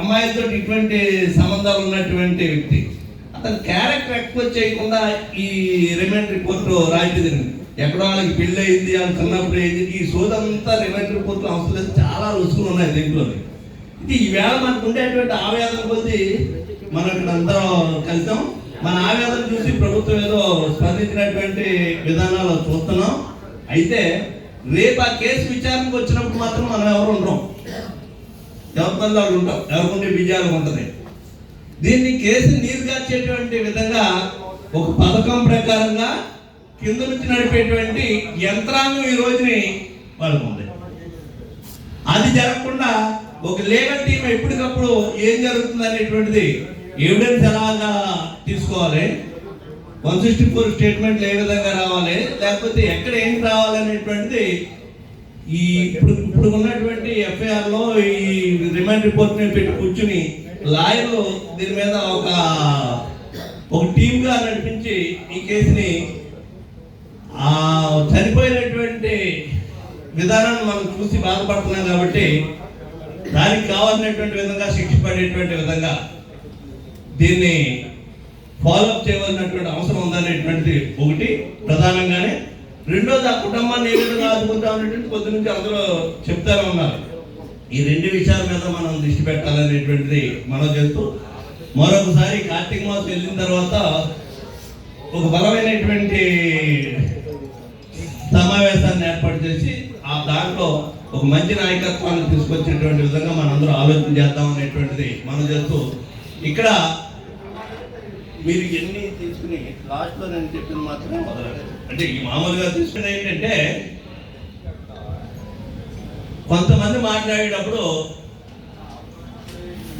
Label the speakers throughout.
Speaker 1: అమ్మాయితో ఇటువంటి సంబంధాలు ఉన్నటువంటి వ్యక్తి అతను క్యారెక్టర్ ఎక్స్పోజ్ చేయకుండా ఈ రిమైండ్ రిపోర్ట్ రాయించింది ఎక్కడో వాళ్ళకి పెళ్ళి అయింది అని చిన్నప్పుడు అయింది ఈ సోదంతా రిమైండ్ రిపోర్ట్లు అవసరం లేదు చాలా రుసుకులు ఉన్నాయి దీంట్లో ఇది ఈవేళ మనకు ఉండేటువంటి ఆవేదన కొద్దీ మనం ఇక్కడ అందరం కలిసాం. మన ఆవేదన చూసి ప్రభుత్వం ఏదో స్పందించినటువంటి విధానాలు చూస్తున్నాం. అయితే రేపు ఆ కేసు విచారణకు వచ్చినప్పుడు మాత్రం మనం ఎవరు ఉండడం ఎవరి ఉంటాం లేకుంటే విజయాలు ఉంటుంది. దీన్ని కేసు నీరుగార్చేటువంటి విధంగా ఒక పథకం ప్రకారంగా కింద నుంచి నడిపేటువంటి యంత్రాంగం ఈ రోజుని వాళ్ళకు ఉంది అది జరగకుండా ఒక లేబర్ టీం ఎప్పటికప్పుడు ఏం జరుగుతుంది అనేటువంటిది ఎవిడెన్స్ ఎలాగా తీసుకోవాలి? వన్ సిక్స్టీ ఫోర్ స్టేట్మెంట్లు ఏ విధంగా రావాలి? లేకపోతే ఎక్కడ ఏం రావాలి అనేటువంటిది ఈ ఇప్పుడు ఇప్పుడు ఉన్నటువంటి ఎఫ్ఐఆర్లో ఈ రిమాండ్ రిపోర్ట్ని పెట్టి కూర్చుని లాయర్లు దీని మీద ఒక ఒక టీమ్గా నడిపించి ఈ కేసుని ఆ చనిపోయినటువంటి విధానాన్ని మనం చూసి బాధపడుతున్నాం కాబట్టి దానికి కావాల్సినటువంటి విధంగా శిక్ష పడేటువంటి విధంగా దీన్ని ఫాలోఅప్ చేయవలసినటువంటి అవసరం ఉందనేటువంటిది ఒకటి. ప్రధానంగానే రెండోది ఆ కుటుంబాన్ని ఏ విధంగా ఆదుకుంటామనేటువంటి పొద్దు నుంచి అందరూ చెప్తానే ఉన్నారు. ఈ రెండు విషయాల మీద మనం దృష్టి పెట్టాలనేటువంటిది మనం చెప్తూ మరొకసారి కార్తీక మాసం వెళ్ళిన తర్వాత ఒక బలమైనటువంటి సమావేశాన్ని ఏర్పాటు చేసి ఆ దాంట్లో ఒక మంచి నాయకత్వాన్ని తీసుకొచ్చేటువంటి విధంగా మనందరూ ఆలోచన చేద్దాం అనేటువంటిది మనం చేస్తూ ఇక్కడ మీరు ఎన్ని తీసుకుని లాస్ట్లో నేను చెప్పిన మాత్రమే మొదలవుతుంది అంటే ఈ మామూలుగా తీసుకుని ఏంటంటే కొంతమంది మాట్లాడేటప్పుడు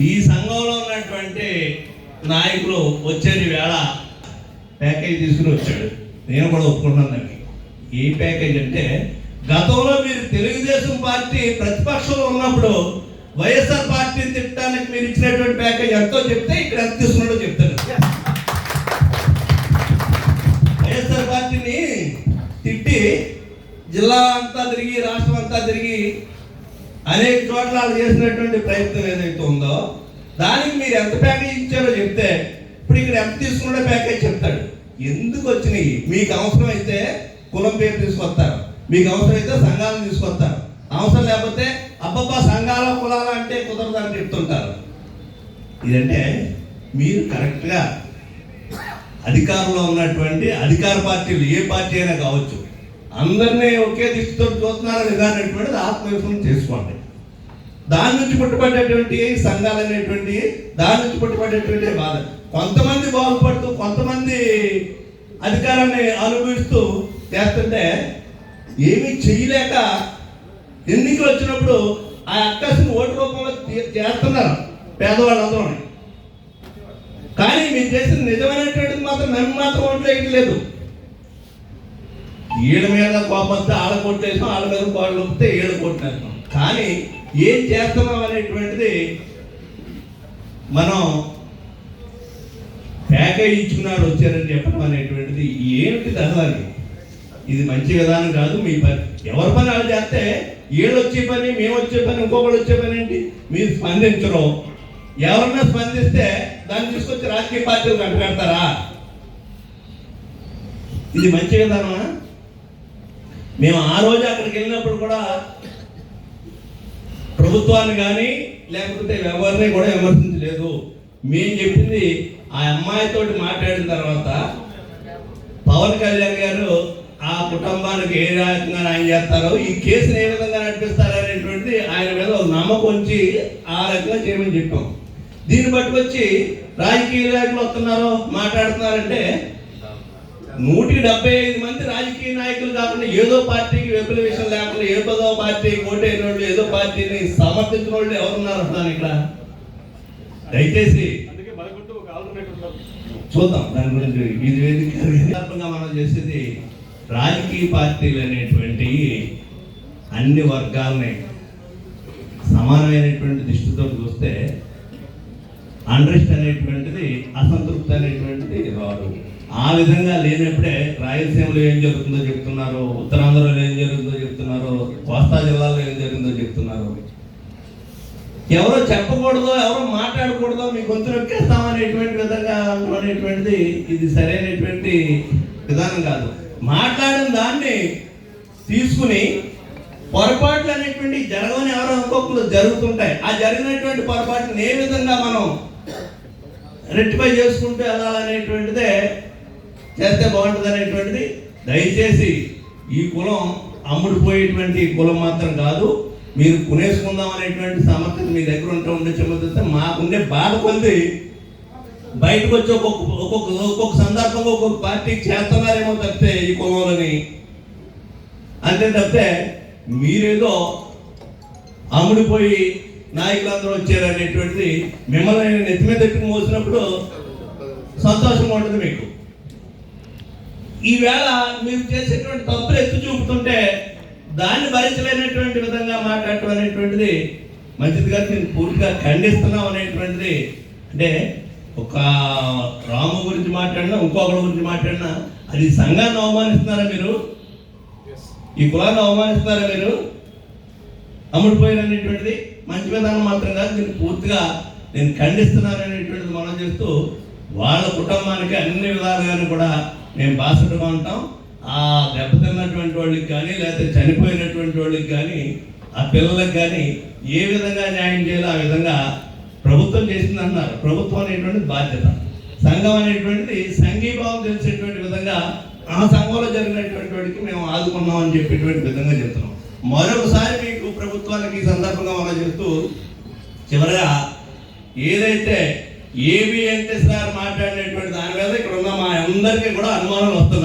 Speaker 1: ఈ సంఘంలో ఉన్నటువంటి నాయకులు వచ్చేది వేళ ప్యాకేజ్ తీసుకుని వచ్చాడు. నేను కూడా ఒప్పుకుంటున్నాను అండి ఏ ప్యాకేజ్ అంటే గతంలో మీరు తెలుగుదేశం పార్టీ ప్రతిపక్షంలో ఉన్నప్పుడు వైఎస్ఆర్ పార్టీ తిట్టడానికి మీరు ఇచ్చినటువంటి ప్యాకేజ్ ఎంతో చెప్తే ఇక్కడ ఎంత తీసుకున్నాడో చెప్తాను. తిట్టి జిల్లా అంతా తిరిగి రాష్ట్రం అంతా తిరిగి అనేక చోట్ల చేసినటువంటి ప్రయత్నం ఏదైతే ఉందో దానికి మీరు ఎంత ప్యాకేజ్ ఇచ్చారో చెప్తే ఇప్పుడు ఇక్కడ ఎంత తీసుకున్న ప్యాకేజ్ చెప్తాడు. ఎందుకు వచ్చినాయి? మీకు అవసరం అయితే కులం పేరు తీసుకొస్తారు. మీకు అవసరం అయితే సంఘాలను తీసుకొస్తారు. అవసరం లేకపోతే అబ్బబ్బా సంఘాల కులాల అంటే కుదరదని చెప్తుంటారు. ఇదంటే మీరు కరెక్ట్గా అధికారంలో ఉన్నటువంటి అధికార పార్టీలు ఏ పార్టీ అయినా కావచ్చు. అందరినీ ఒకే దృష్టితో చూస్తున్నారని విధానటువంటి ఆత్మవిశ్వాసం చేసుకోండి. దాని నుంచి పుట్టుబడేటువంటి సంఘాలు అనేటువంటి దాని నుంచి పుట్టుబడేటువంటి బాధ. కొంతమంది బాగుపడుతూ కొంతమంది అధికారాన్ని అనుభవిస్తూ చేస్తుంటే ఏమీ చేయలేక ఎన్నికలు వచ్చినప్పుడు ఆ అక్కసిని ఓటు రూపంలో చేస్తున్నారు పేదవాళ్ళందరూ కానీ మీరు చేసిన నిజమైనటువంటిది మాత్రం నన్ను మాత్రం ఓట్లు వేయట్లేదు. వీళ్ళ మీద కోపంతో ఆళ్ళ కొట్టేసాం వాళ్ళ మీద కోళ్ళు వస్తే ఏడు కొట్టేస్తాం కానీ ఏం చేస్తున్నాం అనేటువంటిది మనం ప్యాకేజ్ ఇచ్చుకున్నాడు వచ్చారని చెప్పడం అనేటువంటిది ఏమిటి అసలు ఇది మంచి విధానం కాదు మీ పని. ఎవరి పని వాళ్ళు చేస్తే వీళ్ళు వచ్చే పని మేము వచ్చే పని ఇంకొకటి వచ్చే పని ఏంటి? మీరు స్పందించరు. ఎవరన్నా స్పందిస్తే దాన్ని తీసుకొచ్చి రాజకీయ పార్టీలు కట్టగడతారా ఇది మంచి విధానమా? మేము ఆ రోజు అక్కడికి వెళ్ళినప్పుడు కూడా ప్రభుత్వాన్ని కానీ లేకపోతే ఎవరిని కూడా విమర్శించలేదు. మేము చెప్పింది ఆ అమ్మాయితో మాట్లాడిన తర్వాత పవన్ కళ్యాణ్ గారు ఆ కుటుంబానికి ఏ రకంగా న్యాయం చేస్తారో ఈ కేసుని ఏ విధంగా నడిపిస్తారు అనేటువంటిది ఆయన మీద నమ్మకం ఉంచి ఆ రకంగా చేయమని చెప్పాం. దీన్ని పట్టుకొచ్చి రాజకీయ నాయకులు వస్తున్నారు మాట్లాడుతున్నారంటే నూటికి డెబ్బై ఐదు మంది రాజకీయ నాయకులు కాకుండా ఏదో పార్టీకి విపుల విషయం లేకుండా ఏదో పార్టీకి ఓటైన వాళ్ళు ఏదో పార్టీని సమర్థించిన వాళ్ళు ఎవరున్నారు అంటున్నాను ఇక్కడ? దయచేసి చూద్దాం దాని గురించి ఇది వేదిక సందర్భంగా మనం చేసేది రాజకీయ పార్టీలు అనేటువంటి అన్ని వర్గాలని సమానమైనటువంటి దృష్టితో చూస్తే అండ్రెస్ట్ అనేటువంటిది అసంతృప్తి అనేటువంటిది రాదు ఆ విధంగా లేనప్పుడే రాయలసీమలో ఏం జరుగుతుందో చెప్తున్నారు ఉత్తరాంధ్రలో ఏం జరుగుతుందో చెప్తున్నారు కోస్తా జిల్లాలో ఏం జరిగిందో చెప్తున్నారు. ఎవరో చెప్పకూడదో ఎవరో మాట్లాడకూడదో మీ గొంతు నొక్కేస్తాం అనేటువంటి విధంగా అనేటువంటిది ఇది సరైనటువంటి విధానం కాదు. మాట్లాడిన దాన్ని తీసుకుని పొరపాట్లు అనేటువంటి జరగని ఎవరో ఇంకొకరు జరుగుతుంటాయి. ఆ జరిగినటువంటి పొరపాటుని ఏ విధంగా మనం రెట్టిఫై చేసుకుంటూ వెళ్ళాలనేటువంటిదే చేస్తే బాగుంటుంది అనేటువంటిది దయచేసి ఈ కులం అమ్ముడుపోయేటువంటి కులం మాత్రం కాదు మీరు కొనేసుకుందాం అనేటువంటి సామర్థ్యం మీ దగ్గర ఉంటే ఉండే చెబుతుంటే మాకుండే బాధ కొద్ది బయటకు వచ్చి ఒక్కొక్క ఒక్కొక్క ఒక్కొక్క సందర్భంగా ఒక్కొక్క పార్టీకి చేస్తున్నారేమో తప్పితే ఈ కులంలోని. అంతే తప్పితే మీరేదో అమ్ముడిపోయి నాయకులందరూ వచ్చారు అనేటువంటిది మిమ్మల్ని నెత్తి మీద ఎత్తుకు మోసినప్పుడు సంతోషంగా ఉంటుంది మీకు. ఈవేళ మీరు చేసేటువంటి తప్పులు ఎత్తి చూపుతుంటే దాన్ని భరించలేనటువంటి విధంగా మాట్లాడటం అనేటువంటిది మంచిది కాదు నేను పూర్తిగా ఖండిస్తున్నాం అనేటువంటిది. అంటే ఒక రాము గురించి మాట్లాడినా ఇంకొకరి గురించి మాట్లాడినా అది సంఘాన్ని అవమానిస్తున్నారా మీరు? ఈ కులాన్ని అవమానిస్తున్నారా మీరు? అమ్ముడుపోయారు అనేటువంటిది మంచి విధానం మాత్రం కాదు నేను పూర్తిగా నేను ఖండిస్తున్నాను అనేటువంటిది మనం చేస్తూ వాళ్ళ కుటుంబానికి అన్ని విధాలుగాను కూడా మేము బాసటగా ఉంటాం. ఆ దెబ్బతిన్నటువంటి వాళ్ళకి కానీ లేకపోతే చనిపోయినటువంటి వాళ్ళకి కానీ ఆ పిల్లలకు కానీ ఏ విధంగా న్యాయం చేయాలో ఆ విధంగా ప్రభుత్వం చేసింది అన్నారు ప్రభుత్వం అనేటువంటిది బాధ్యత. సంఘం అనేటువంటిది సంఘీభావం తెలిసేటువంటి విధంగా ఆ సంఘంలో జరిగినటువంటి వాడికి మేము ఆదుకున్నాం అని చెప్పేటువంటి విధంగా చెప్తున్నాం. మరొకసారి మీకు ప్రభుత్వానికి ఈ సందర్భంగా మనం చెప్తూ చివరగా ఏదైతే ఏబి వెంకటేశ్వర మాట్లాడినటువంటి దాని మీద ఇక్కడ ఉన్న మా అందరికీ కూడా అనుమానాలు వస్తున్నాయి.